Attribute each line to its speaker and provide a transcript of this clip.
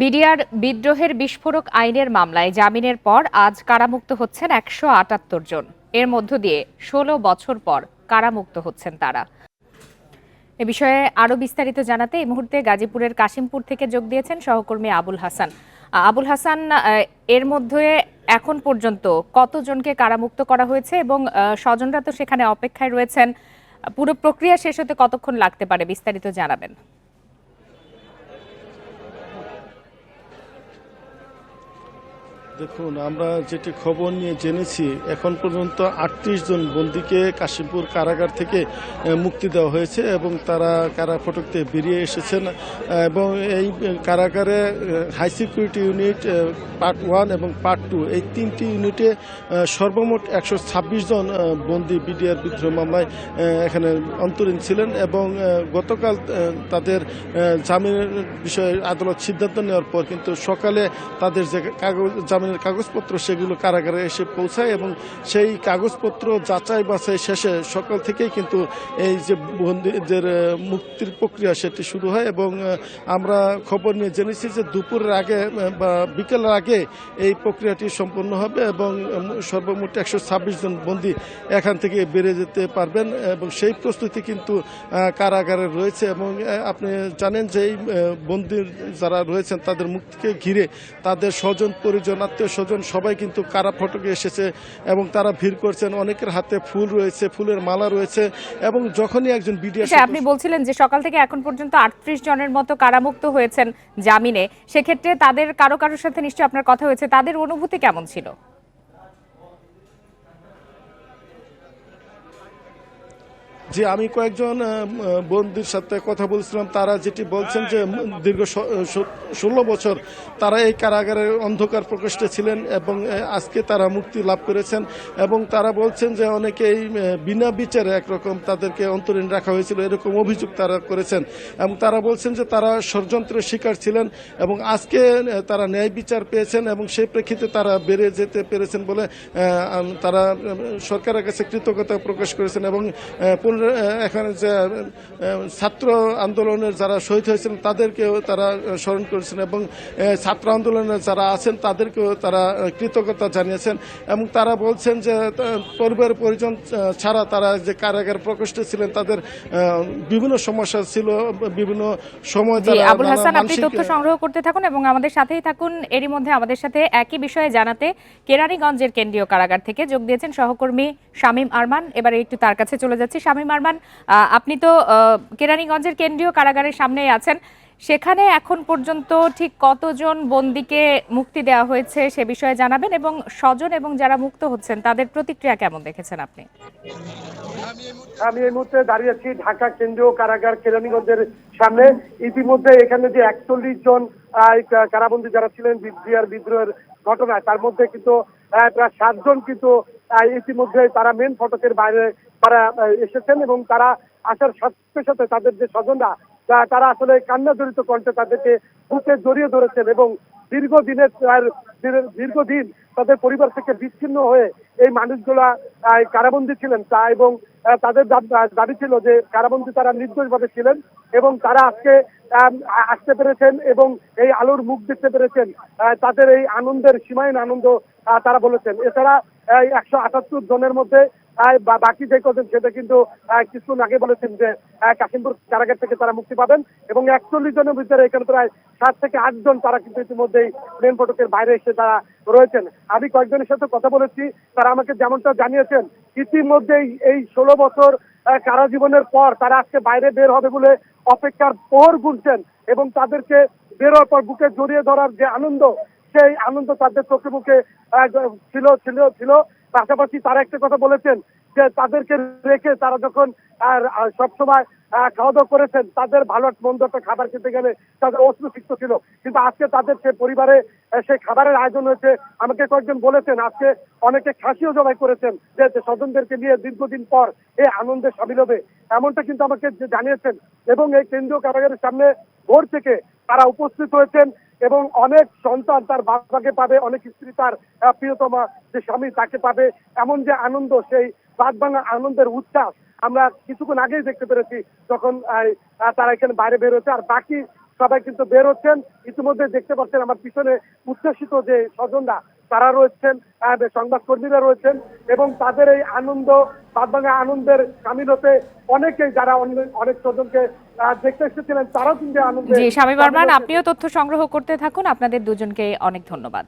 Speaker 1: BDR বিদ্রোহের বিস্ফোরক আইনের মামলায় জামিনের পর আজ কারামুক্ত হচ্ছেন একশো আটাত্তর জন। এর মধ্য দিয়ে ষোলো বছর পর কারামুক্ত হচ্ছেন তারা। এ বিষয়ে আরও বিস্তারিত জানাতে এই মুহূর্তে গাজীপুরের কাশিমপুর থেকে যোগ দিয়েছেন সহকর্মী আবুল হাসান। আবুল হাসান এর মধ্যে এখন পর্যন্ত কতজনকে কারামুক্ত করা হয়েছে এবং স্বজনরা তো সেখানে অপেক্ষায় রয়েছেন। পুরো প্রক্রিয়া শেষ হতে কতক্ষণ লাগতে পারে বিস্তারিত জানাবেন।
Speaker 2: দেখুন, আমরা যেটি খবর নিয়ে জেনেছি, এখন পর্যন্ত আটত্রিশ জন বন্দীকে কাশিমপুর কারাগার থেকে মুক্তি দেওয়া হয়েছে এবং তারা কারা ফটক থেকে বেরিয়ে এসেছেন এবং এই কারাগারে high security unit part one এবং পার্ট টু, এই তিনটি ইউনিটে সর্বমোট একশো ছাব্বিশ জন বন্দী বিডিআর বিদ্রোহ মামলায় এখানে অন্তরীণ ছিলেন এবং গতকাল তাদের জামিনের বিষয়ে আদালত সিদ্ধান্ত নেওয়ার পর কিন্তু সকালে তাদের যে কাগজ জামিনের কাগজপত্র সেগুলো কারাগারে এসে পৌঁছায় এবং সেই কাগজপত্র যাচাই বাছাই শেষে সকাল থেকেই কিন্তু এই যে বন্দীদের মুক্তির প্রক্রিয়া সেটি শুরু হয় এবং আমরা খবর নিয়ে জেনেছি যে দুপুরের আগে বা বিকেলের আগে এই প্রক্রিয়াটি সম্পন্ন হবে এবং সর্বমোট একশো ছাব্বিশ জন বন্দী এখান থেকে বেড়ে যেতে পারবেন এবং সেই প্রস্তুতি কিন্তু কারাগারে রয়েছে এবং আপনি জানেন যে এই আহ, বন্দী যারা রয়েছেন তাদের মুক্তিকে ঘিরে তাদের স্বজন পরিজন আত্মীয় স্বজন সবাই কিন্তু কারা ফটকে এসেছে এবং তারা ভিড় করছেন। অনেকের হাতে ফুল রয়েছে ফুলের মালা রয়েছে এবং যখনই একজন বিডিআর
Speaker 1: আচ্ছা, আপনি বলছিলেন যে সকাল থেকে এখন পর্যন্ত আটত্রিশ জনের মতো কারামুক্ত হয়েছেন জামিনে। সেক্ষেত্রে তাদের কারও কারোর সাথে নিশ্চয়ই আপনার কথা হয়েছে। তাদের অনুভূতি কেমন ছিল?
Speaker 2: যে আমি কয়েকজন বন্ধুর সাথে কথা বলছিলাম। তারা যেটি বলছেন যে দীর্ঘ ষোলো বছর তারা এই কারাগারের অন্ধকার প্রকোষ্ঠে ছিলেন এবং আজকে তারা মুক্তি লাভ করেছেন এবং তারা বলছেন যে অনেকেই আহ, বিনা বিচারে একরকম তাদেরকে অন্তরীণ রাখা হয়েছিল এরকম অভিযোগ তারা করেছেন এবং তারা বলছেন যে তারা ষড়যন্ত্রের শিকার ছিলেন এবং আজকে তারা ন্যায় বিচার পেয়েছেন এবং সেই প্রেক্ষিতে তারা বেড়ে যেতে পেরেছেন বলে তারা সরকারের কাছে কৃতজ্ঞতা প্রকাশ করেছেন এবং এখানে যে ছাত্র আন্দোলনের যারা শহীদ হয়েছিলেন তাদেরকেও তারা স্মরণ স্মরণ করেছেন এবং ছাত্র আন্দোলনের যারা আছেন তাদেরকেও তারা কৃতজ্ঞতা জানিয়েছেন এবং তারা বলছেন যে পরিবার পরিজন ছাড়া তারা যে কারাগার প্রকোষ্ঠে ছিলেন তাদের বিভিন্ন সমস্যা ছিল বিভিন্ন সময়
Speaker 1: আবুল হাসান আপনি তথ্য সংগ্রহ করতে থাকুন এবং আমাদের সাথেই থাকুন। এরই মধ্যে আমাদের সাথে একই বিষয়ে জানাতে কেরানীগঞ্জের কেন্দ্রীয় কারাগার থেকে যোগ দিয়েছেন সহকর্মী শামীম আরমান। এবারে একটু তার কাছে চলে যাচ্ছি। শামীম আরমান আহ, আপনি তো কেরানীগঞ্জের কেন্দ্রীয় কারাগারের সামনেই আছেন। সেখানে এখন পর্যন্ত ঠিক কতজন বন্দীকে মুক্তি দেওয়া হয়েছে সে বিষয়ে জানাবেন এবং স্বজন এবং যারা মুক্ত হচ্ছেন, তাদের প্রতিক্রিয়া কেমন দেখেছেন আপনি?
Speaker 3: আমি এই মুহূর্তে দাঁড়িয়ে আছি ঢাকা কেন্দ্রীয় কারাগার কেরানীগঞ্জের সামনে। ইতিমধ্যে এখানে যে একচল্লিশ জন কারাবন্দী যারা ছিলেন বিডিআর বিদ্রোহের ঘটনায় তার মধ্যে কিন্তু প্রায় সাতজন কিন্তু ইতিমধ্যে তারা মেন ফটকের বাইরে তারা এসেছেন এবং তারা আসার সাথে সাথে তাদের যে স্বজনরা তারা আসলে কান্না জড়িত কণ্ঠে তাদেরকে বুকে জড়িয়ে ধরেছেন এবং দীর্ঘদিনের দীর্ঘদিন তাদের পরিবার থেকে বিচ্ছিন্ন হয়ে এই মানুষগুলা কারাবন্দী ছিলেন। তা এবং তাদের দাব- ছিল যে কারাবন্দী তারা নির্দোষভাবে ছিলেন এবং তারা আজকে আসতে পেরেছেন এবং এই আলোর মুখ দেখতে পেরেছেন। তাদের এই আনন্দের, সীমাহীন আনন্দ তারা বলেছেন। এছাড়া একশো আটাত্তর জনের মধ্যে বা- বাকি যে কজন, সেটা কিন্তু কিছুক্ষণ আগে বলেছেন যে কাশিমপুর কারাগার থেকে তারা মুক্তি পাবেন এবং একচল্লিশ জনের ভিতরে এখানে প্রায় সাত থেকে আট জন তারা কিন্তু ইতিমধ্যেই প্লেন ফটকের বাইরে এসে তারা রয়েছেন। আমি কয়েকজনের সাথে কথা বলেছি, তারা আমাকে যেমনটা জানিয়েছেন, ইতিমধ্যেই এই ষোলো বছর কারা জীবনের পর তারা আজকে বাইরে বের হবে বলে অপেক্ষার পর গুনছেন এবং তাদেরকে বের হওয়ার পর বুকে জড়িয়ে ধরার যে আনন্দ, সেই আনন্দ তাদের চোখে মুখে ছিল ছিল ছিল। পাশাপাশি তারা একটা কথা বলেছেন যে তাদেরকে রেখে তারা যখন সবসময় খাওয়া দাওয়া করেছেন, তাদের ভালো মন্দ একটা খাবার খেতে গেলে তাদের অস্ত্রসিক্ত ছিল। কিন্তু আজকে তাদের সে পরিবারে সেই খাবারের আয়োজন হয়েছে। আমাকে কয়েকজন বলেছেন, আজকে অনেকে খাসিও জবাই করেছেন যে স্বজনদেরকে নিয়ে দীর্ঘদিন পর এই আনন্দে সামিল হবে। এমনটা কিন্তু আমাকে জানিয়েছেন এবং এই কেন্দ্রীয় কারাগারের সামনে ভোর থেকে তারা উপস্থিত হয়েছেন। এবং অনেক সন্তান তার বাবাকে পাবে, অনেক স্ত্রী তার প্রিয়তমা যে স্বামী তাকে পাবে। এমন যে আনন্দ, সেই বাদ আনন্দের উচ্ছ্বাস আমরা কিছুক্ষণ আগেই দেখতে পেরেছি যখন তারা এখানে বাইরে বেরোচ্ছে আর বাকি সবাই কিন্তু বের হচ্ছেন। ইতিমধ্যে দেখতে পাচ্ছেন আমার পিছনে উচ্ছ্বসিত যে স্বজনরা, তারা রয়েছেন সংবাদকর্মীরা রয়েছেন এবং তাদের এই আনন্দ বাদবাঙ্গা আনন্দের সামিল হতে অনেকেই যারা অনেক স্বজনকে দেখতে এসেছিলেন তারাও কিন্তু আনন্দ
Speaker 1: জি স্বামী বর্মান আপনিও তথ্য সংগ্রহ করতে থাকুন। আপনাদের দুজনকে অনেক ধন্যবাদ।